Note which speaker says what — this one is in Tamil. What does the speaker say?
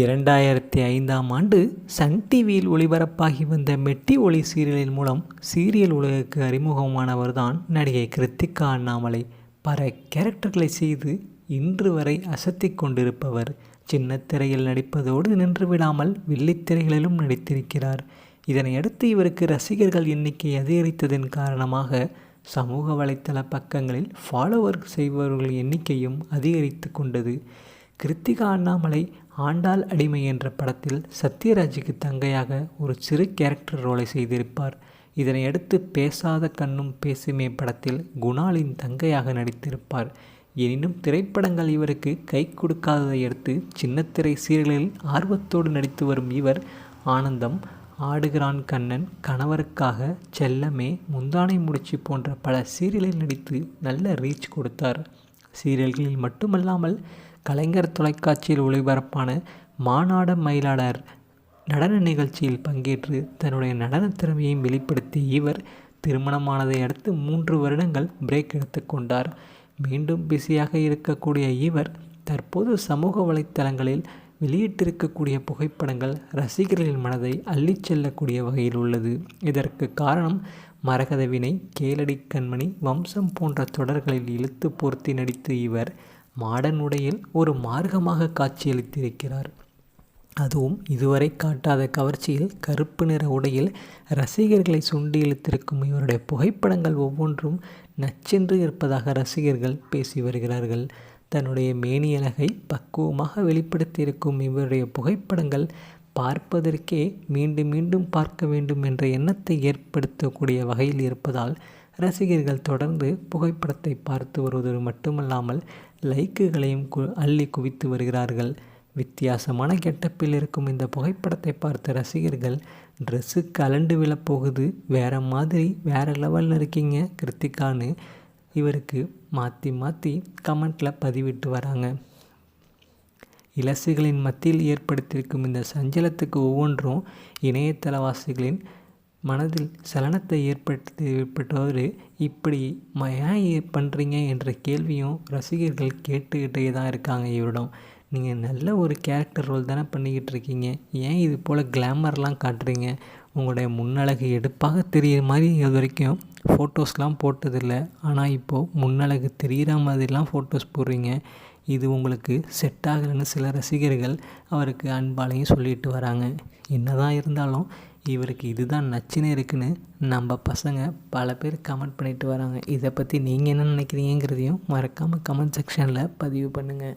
Speaker 1: இரண்டாயிரத்தி ஐந்தாம் ஆண்டு சன் டிவியில் ஒளிபரப்பாகி வந்த மெட்டி ஒளி சீரியலின் மூலம் சீரியல் உலகுக்கு அறிமுகமானவர்தான் நடிகை கிருத்திகா அண்ணாமலை. பல கேரக்டர்களை செய்து இன்று வரை அசத்திக் கொண்டிருப்பவர். சின்னத்திரையில் நடிப்பதோடு நின்று விடாமல் வெள்ளித்திரைகளிலும் நடித்திருக்கிறார். இதனையடுத்து இவருக்கு ரசிகர்கள் எண்ணிக்கை அதிகரித்ததன் காரணமாக சமூக வலைத்தள பக்கங்களில் ஃபாலோவர் செய்பவர்கள் எண்ணிக்கையும் அதிகரித்து கொண்டது. கிருத்திகா அண்ணாமலை ஆண்டாள் அடிமை என்ற படத்தில் சத்யராஜுக்கு தங்கையாக ஒரு சிறு கேரக்டர் ரோலை செய்திருப்பார். இதனையடுத்து பேசாத கண்ணும் பேசுமே படத்தில் குணாலின் தங்கையாக நடித்திருப்பார். எனினும் திரைப்படங்கள் இவருக்கு கை கொடுக்காததை அடுத்து சின்னத்திரை சீரியலில் ஆர்வத்தோடு நடித்து வரும் இவர் ஆனந்தம் ஆடுகிறான் கண்ணன் கணவருக்காக செல்லமே முந்தானை முடிச்சு போன்ற பல சீரியலில் நடித்து நல்ல ரீச் கொடுத்தார். சீரியல்களில் மட்டுமல்லாமல் கலைஞர் தொலைக்காட்சியில் ஒளிபரப்பான மாநாட மயிலாளர் நடன நிகழ்ச்சியில் பங்கேற்று தன்னுடைய நடனத் திறமையையும் வெளிப்படுத்திய இவர் திருமணமானதை அடுத்து மூன்று வருடங்கள் பிரேக் எடுத்துக்கொண்டார் மீண்டும் பிஸியாக இருக்கக்கூடிய இவர் தற்போது சமூக வலைத்தளங்களில் வெளியிட்டிருக்கக்கூடிய புகைப்படங்கள் ரசிகர்களின் மனதை அள்ளிச் செல்லக்கூடிய வகையில் உள்ளது. இதற்கு காரணம் மரகதவினை கேளடி கண்மணி வம்சம் போன்ற தொடர்களில் இழுத்து பொருத்தி நடித்த இவர் மாடன் உடையில் ஒரு மார்க்கமாக காட்சியளித்திருக்கிறார். அதுவும் இதுவரை காட்டாத கவர்ச்சியில் கருப்பு நிற உடையில் ரசிகர்களை சுண்டி இழுத்திருக்கும் இவருடைய புகைப்படங்கள் ஒவ்வொன்றும் நச்சென்று இருப்பதாக ரசிகர்கள் பேசி வருகிறார்கள். தன்னுடைய மேனியலகை பக்குவமாக வெளிப்படுத்தியிருக்கும் இவருடைய புகைப்படங்கள் பார்ப்பதற்கே மீண்டும் மீண்டும் பார்க்க வேண்டும் என்ற எண்ணத்தை ஏற்படுத்தக்கூடிய வகையில் இருப்பதால் ரசிகர்கள் தொடர்ந்து புகைப்படத்தை பார்த்து வருவது மட்டுமல்லாமல் லைக்குகளையும் கு அள்ளி குவித்து வருகிறார்கள். வித்தியாசமான கெட்டப்பில் இருக்கும் இந்த புகைப்படத்தை பார்த்த ரசிகர்கள் ட்ரெஸ்ஸு கலண்டு விழப்போகுது. வேறு மாதிரி வேறு லெவலில் இருக்கீங்க கிருத்திகான்னு இவருக்கு மாற்றி மாற்றி கமெண்ட்டில் பதிவிட்டு வராங்க. இலசுகளின் மத்தியில் ஏற்படுத்தியிருக்கும் இந்த சஞ்சலத்துக்கு ஒவ்வொன்றும் இணையதளவாசிகளின் மனதில் சலனத்தை ஏற்படுத்தி ஏற்பட்டவர் இப்படி ஏன் பண்ணுறீங்க என்ற கேள்வியும் ரசிகர்கள் கேட்டுக்கிட்டே தான் இருக்காங்க இவரிடம் நீங்கள் நல்ல ஒரு கேரக்டர் ரோல் தானே பண்ணிக்கிட்டு இருக்கீங்க. ஏன் இது போல் கிளாமர்லாம் காட்டுறீங்க? உங்களுடைய முன்னழகு எடுப்பாக தெரிகிற மாதிரி இது வரைக்கும் ஃபோட்டோஸ்லாம் போட்டதில்லை. ஆனால் இப்போது முன்னழகு தெரிகிற மாதிரிலாம் ஃபோட்டோஸ் போடுறீங்க. இது உங்களுக்கு செட் ஆகலைன்னு சில ரசிகர்கள் அவருக்கு அன்பாலையும் சொல்லிட்டு வராங்க. என்னதான் இருந்தாலும் இவருக்கு இதுதான் நச்சுன்னு இருக்குன்னு நம்ம பசங்க பல பேர் கமெண்ட் பண்ணிட்டு வராங்க. இதை பற்றி நீங்கள் என்ன நினைக்கிறீங்கிறதையும் மறக்காமல் கமெண்ட் செக்ஷனில் பதிவு பண்ணுங்கள்